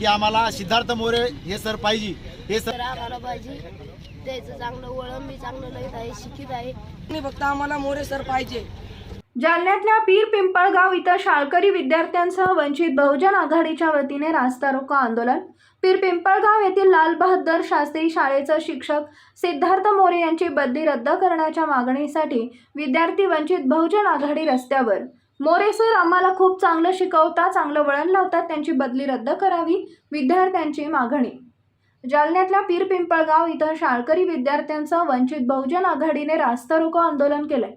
की आम्हाला सिद्धार्थ मोरे हे सर पाहिजे. हे सर आम्हाला पाहिजे. त्याचं चांगलं वळण मी चांगलं लईत आहे शिकित आहे. आणि फक्त आम्हाला मोरे सर पाहिजे. जालन्यातल्या पीर पिंपळगाव इथं शाळकरी विद्यार्थ्यांसह वंचित बहुजन आघाडीच्या वतीने रास्ता रोको आंदोलन. पीर पिंपळगाव येथील लाल बहादर शास्त्री शाळेचं शिक्षक सिद्धार्थ मोरे यांची बदली रद्द करण्याच्या मागणीसाठी विद्यार्थी वंचित बहुजन आघाडी रस्त्यावर. मोरे सर आम्हाला खूप चांगलं शिकवतात चांगलं वळण लावतात त्यांची बदली रद्द करावी विद्यार्थ्यांची मागणी. जालन्यातल्या पीर पिंपळगाव इथं शाळकरी विद्यार्थ्यांचं वंचित बहुजन आघाडीने रास्ता रोको आंदोलन केलंय.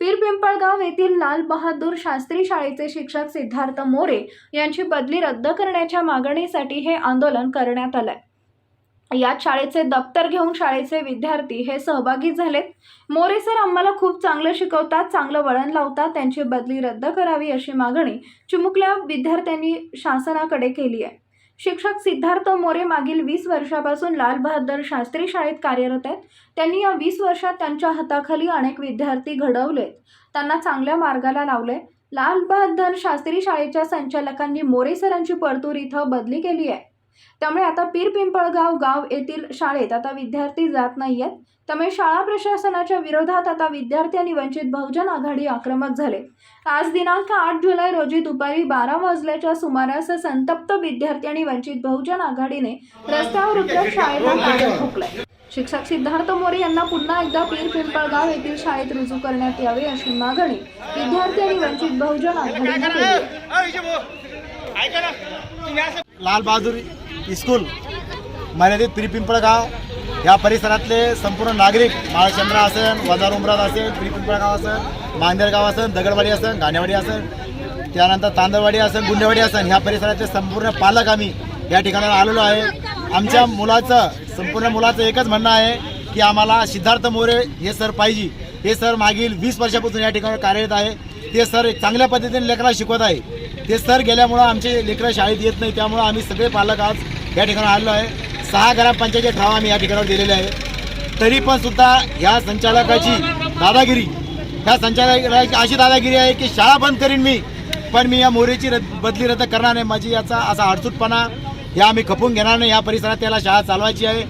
पीर पिंपळगाव येथील लाल बहादूर शास्त्री शाळेचे शिक्षक सिद्धार्थ मोरे यांची बदली रद्द करण्याच्या मागणीसाठी हे आंदोलन करण्यात आलंय. यात शाळेचे दप्तर घेऊन शाळेचे विद्यार्थी हे सहभागी झालेत. मोरे सर आम्हाला खूप चांगलं शिकवतात चांगलं वळण लावतात त्यांची बदली रद्द करावी अशी मागणी चिमुकल्या विद्यार्थ्यांनी शासनाकडे केली आहे. शिक्षक सिद्धार्थ मोरे मागील वीस वर्षापासून लाल बहादर शास्त्री शाळेत कार्यरत आहेत. त्यांनी या वीस वर्षात त्यांच्या हाताखाली अनेक विद्यार्थी घडवलेत. त्यांना चांगल्या मार्गाला लावले लालबहादूर शास्त्री शाळेच्या संचालकांनी मोरे सरांची परतूर इथं बदली केली आहे. त्यामुळे आता पीर पिंपळगाव गाव येथील शाळेत आता विद्यार्थी जात नाही आहेत त्यामुळे शाळा प्रशासनाच्या विरोधात आता विद्यार्थी आणि वंचित बहुजन आघाडी आक्रमक झाले. आज दिनांक आठ जुलै रोजी दुपारी बारा वाजल्याच्या सुमारास संतप्त विद्यार्थी आणि वंचित बहुजन आघाडीने रस्त्यावर उतरत शाळेला काढून ठोकलंय शिक्षक सिद्धार्थ मोरे यांना पुन्हा एकदा पीर पिंपळगाव येथील शाळेत रुजू करण्यात यावे अशी मागणी विद्यार्थी आणि वंचित बहुजन आघाडीने केली. आहे. लाल बहादूर. इस्कूल मर्यादित पिरपिंपळगाव या परिसरातले संपूर्ण नागरिक माळचंद्र असेल वजार उमरात असेल पिरपिंपळगाव असेल मांदेरगाव असेल दगडवाडी असेल घाणेवाडी असेल त्यानंतर तांदळवाडी असेल गुंडेवाडी असेल ह्या परिसरातले संपूर्ण पालक आम्ही या ठिकाणी आलेलो आहे. आमच्या मुलाचं संपूर्ण मुलाचं एकच म्हणणं आहे की आम्हाला सिद्धार्थ मोरे हे सर पाहिजे. हे सर मागील वीस वर्षापासून या ठिकाणी कार्यरत आहे. ते सर चांगल्या पद्धतीने लेकराला शिकवत आहे. ते सर गेल्यामुळं आमचे लेकरं शाळेत येत नाही त्यामुळं आम्ही सगळे पालक आज या ठिकाणी आलेलो आहे. सहा ग्रामपंचायतचे ठाव आम्ही या ठिकाणावर दिलेले आहे. तरी पण सुद्धा ह्या संचालकाची दादागिरी ह्या संचालकाची अशी दादागिरी आहे की शाळा बंद करीन मी पण मी या मोरेची रद्द बदली रद्द करणार नाही. माझी याचा असा अडचूटपणा या आम्ही खपून घेणार नाही. या परिसरात त्याला शाळा चालवायची आहे.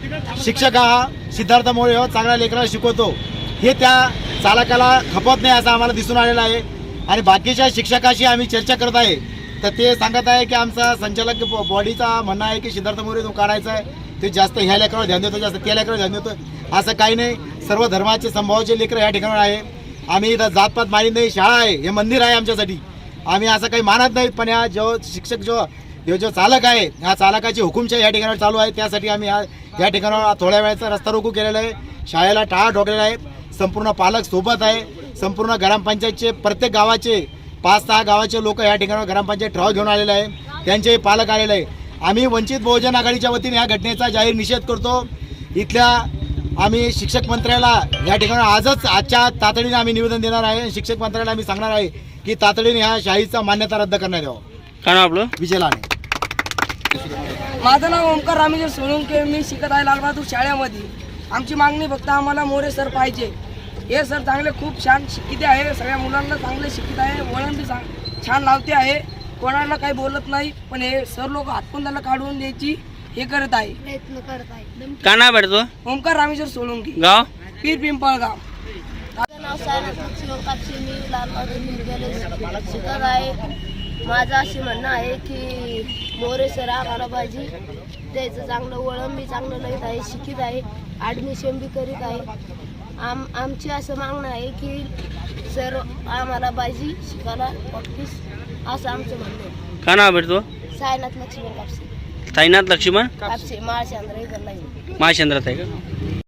शिक्षक हा सिद्धार्थ मोरे हो चांगल्या लेकराला शिकवतो. हे त्या चालकाला खपत नाही असं आम्हाला दिसून आलेलं आहे. आणि बाकीच्या शिक्षकाशी आम्ही चर्चा करत आहे. तर ते सांगत आहे की आमचा संचालक बॉडीचा म्हणणं आहे की सिद्धार्थ मोरे जो काढायचा आहे ते जास्त ह्या लेकरावर ध्यान देतो जास्त त्या लेकरावर ध्यान देतो. असं काही नाही. सर्व धर्माचे संभावाचे लेकरं ह्या ठिकाणी आहे. आम्ही इथं जातपात माहीत नाही. शाळा आहे. हे मंदिर आहे आमच्यासाठी. आम्ही असं काही मानत नाही पण या जो शिक्षक जो हे जो चालक आहे ह्या चालकाची हुकुमशाही या ठिकाणी चालू आहे. त्यासाठी आम्ही या या ठिकाणावर थोड्या वेळाचा रस्ता रोखू केलेला आहे. शाळेला टाळा ठोकलेला आहे. संपूर्ण पालक सोबत आहे. संपूर्ण ग्रामपंचायतचे प्रत्येक गावाचे पाच सहा गावाचे लोक या ठिकाणावर ग्रामपंचायत ठराव घेऊन आलेले आहे. त्यांचे पालक आलेले आहे. आम्ही वंचित बहुजन आघाडीच्या वतीने या घटनेचा जाहीर निषेध करतो. इथल्या आम्ही शिक्षक मंत्र्याला या ठिकाणी आजच आजच्या तातडीने आम्ही निवेदन देणार आहे. शिक्षक मंत्र्याला आम्ही सांगणार आहे की तातडीने ह्या शाळेचा मान्यता रद्द करण्यात यावं. काय आपलं? विजय लाने. माझं नाव ओमकार रामेश्वर सोळुंके. मी शिकत आहे लालबहादूर शाळेमध्ये. आमची मागणी फक्त आम्हाला मोरे सर पाहिजे. हे सर चांगले खूप छान शिकिते आहे. सगळ्या मुलांना चांगले शिकित आहे. वळण बी चांग- छान लावते आहे. कोणाला काही बोलत नाही पण हे सर लोक हातपून त्याला काढून द्यायची हे करत आहे. प्रयत्न करत आहे. काय नाव भेटतो ओमकार रामेश्वर सोळुंके. गाव? पीर पिंपळगाव. माझं नाव सायनाथ लक्ष्मण कापसे मी लाल बहादूर विद्यालय शिकत आहे. माझं असे म्हणणं आहे की मोरे सर आम्हाला पाहिजे. त्याचं चांगलं वळण मी चांगलं लईत आहे शिकित आहे. ॲडमिशन बी करीत आहे. आम आमची असं मागणं आहे की सर आम्हाला पाहिजे शिकायला वापस असं आमचं म्हणणं आहे. काय नाव भेटतो सायनाथ लक्ष्मण कापसे. साईनाथ लक्ष्मण? कापसे इकडला महाचंद्रात आहे का?